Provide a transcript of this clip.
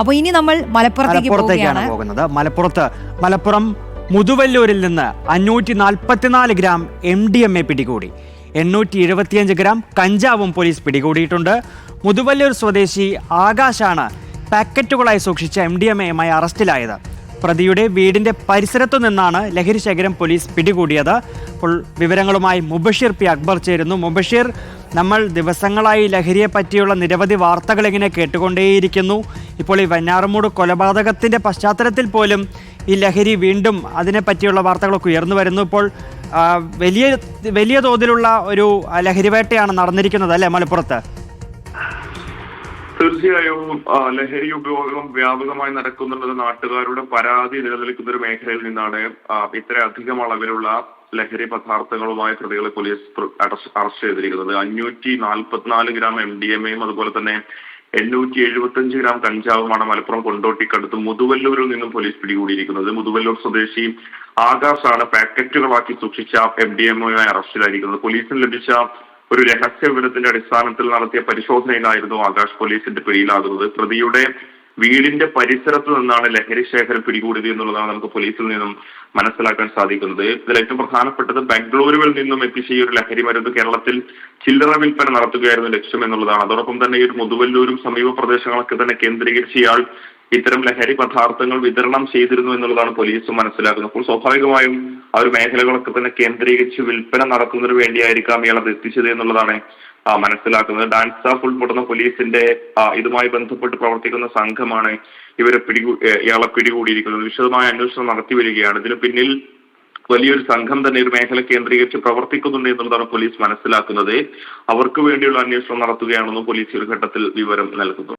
അപ്പോൾ ഇനി നമ്മൾ മലപ്പുറത്തേക്ക് മലപ്പുറത്തേക്കാണ് പോകുന്നത്. മലപ്പുറത്ത് മലപ്പുറം മുതുവല്ലൂരിൽ നിന്ന് അഞ്ഞൂറ്റി നാൽപ്പത്തിനാല് gram M D M A പിടികൂടി. എണ്ണൂറ്റി എഴുപത്തിയഞ്ച് ഗ്രാം കഞ്ചാവും പോലീസ് പിടികൂടിയിട്ടുണ്ട്. മുതുവല്ലൂർ സ്വദേശി ആകാശാണ് പാക്കറ്റുകളായി സൂക്ഷിച്ച എം ഡി എം എയുമായി അറസ്റ്റിലായത്. പ്രതിയുടെ വീടിന്റെ പരിസരത്തു നിന്നാണ് ലഹരി ശേഖരം പോലീസ് പിടികൂടിയത്. അപ്പോൾ വിവരങ്ങളുമായി മുബഷീർ പി അക്ബർ ചേരുന്നു. മുബഷീർ നമ്മൾ ദിവസങ്ങളായി ലഹരിയെ പറ്റിയുള്ള നിരവധി വാർത്തകൾ ഇങ്ങനെ കേട്ടുകൊണ്ടേയിരിക്കുന്നു. ഇപ്പോൾ ഈ വന്നാറമൂട് കൊലപാതകത്തിന്റെ പശ്ചാത്തലത്തിൽ പോലും ഈ ലഹരി വീണ്ടും അതിനെ പറ്റിയുള്ള വാർത്തകളൊക്കെ ഉയർന്നു വരുന്നു. ഇപ്പോൾ വലിയ വലിയ തോതിലുള്ള ഒരു ലഹരിവേട്ടയാണ് നടന്നിരിക്കുന്നത് അല്ലേ മലപ്പുറത്ത്? തീർച്ചയായും ലഹരി ഉപയോഗം വ്യാപകമായി നടക്കുന്നുള്ളത് നാട്ടുകാരുടെ പരാതി നിലനിൽക്കുന്ന ഒരു മേഖലയിൽ നിന്നാണ് ഇത്ര അധികം അളവിലുള്ള ലഹരി പദാർത്ഥങ്ങളുമായി പ്രതികളെ പോലീസ് അറസ്റ്റ് ചെയ്തിരിക്കുന്നത്. അഞ്ഞൂറ്റി നാൽപ്പത്തിനാല് ഗ്രാം എം ഡി എം എയും അതുപോലെ തന്നെ എണ്ണൂറ്റി എഴുപത്തഞ്ച് ഗ്രാം കഞ്ചാവുമാണ് മലപ്പുറം കൊണ്ടോട്ടിക്കടുത്ത് മുതുവല്ലൂരിൽ നിന്നും പോലീസ് പിടികൂടിയിരിക്കുന്നത്. മുതുവല്ലൂർ സ്വദേശി ആകാശാണ് പാക്കറ്റുകളാക്കി സൂക്ഷിച്ച എം ഡി എമ്മുമായി അറസ്റ്റിലായിരിക്കുന്നത്. പോലീസിന് ലഭിച്ച ഒരു രഹസ്യ വിവരത്തിന്റെ അടിസ്ഥാനത്തിൽ നടത്തിയ പരിശോധനയിലായിരുന്നു ആകാശ് പോലീസിന്റെ പിടിയിലാകുന്നത്. പ്രതിയുടെ വീടിന്റെ പരിസരത്ത് നിന്നാണ് ലഹരി ശേഖരം പിടികൂടിയത് എന്നുള്ളതാണ് നമുക്ക് പോലീസിൽ നിന്നും മനസ്സിലാക്കാൻ സാധിക്കുന്നത്. ഇതിൽ ഏറ്റവും പ്രധാനപ്പെട്ടത് ബംഗളൂരുവിൽ നിന്നും എത്തിച്ച ഈ ഒരു ലഹരി മരുന്ന് കേരളത്തിൽ ചില്ലറ വിൽപ്പന നടത്തുകയായിരുന്നു ലക്ഷ്യം എന്നുള്ളതാണ്. അതോടൊപ്പം തന്നെ ഈ ഒരു മുതുവല്ലൂരും സമീപ പ്രദേശങ്ങളൊക്കെ തന്നെ കേന്ദ്രീകരിച്ച് ഇയാൾ ഇത്തരം ലഹരി പദാർത്ഥങ്ങൾ വിതരണം ചെയ്തിരുന്നു എന്നുള്ളതാണ് പോലീസ് മനസ്സിലാക്കുന്നത്. അപ്പോൾ സ്വാഭാവികമായും ആ ഒരു മേഖലകളൊക്കെ തന്നെ കേന്ദ്രീകരിച്ച് വിൽപ്പന നടത്തുന്നതിന് വേണ്ടിയായിരിക്കാം ഇയാൾ അത് എത്തിച്ചത് എന്നുള്ളതാണ് മനസ്സിലാക്കുന്നത്. ഡാൻസ് സ്റ്റാഫ് ഉൾപ്പെടുന്ന പോലീസിന്റെ ഇതുമായി ബന്ധപ്പെട്ട് പ്രവർത്തിക്കുന്ന സംഘമാണ് ഇവരെ പിടികൂ ഇയാളെ പിടികൂടിയിരിക്കുന്നത്. വിശദമായ അന്വേഷണം നടത്തി വരികയാണ്. ഇതിന് പിന്നിൽ വലിയൊരു സംഘം തന്നെ ഒരു മേഖല കേന്ദ്രീകരിച്ച് പ്രവർത്തിക്കുന്നുണ്ട് എന്നുള്ളതാണ് പോലീസ് മനസ്സിലാക്കുന്നത്. അവർക്ക് വേണ്ടിയുള്ള അന്വേഷണം നടത്തുകയാണെന്നും പോലീസ് ഒരു ഘട്ടത്തിൽ വിവരം നൽകുന്നു.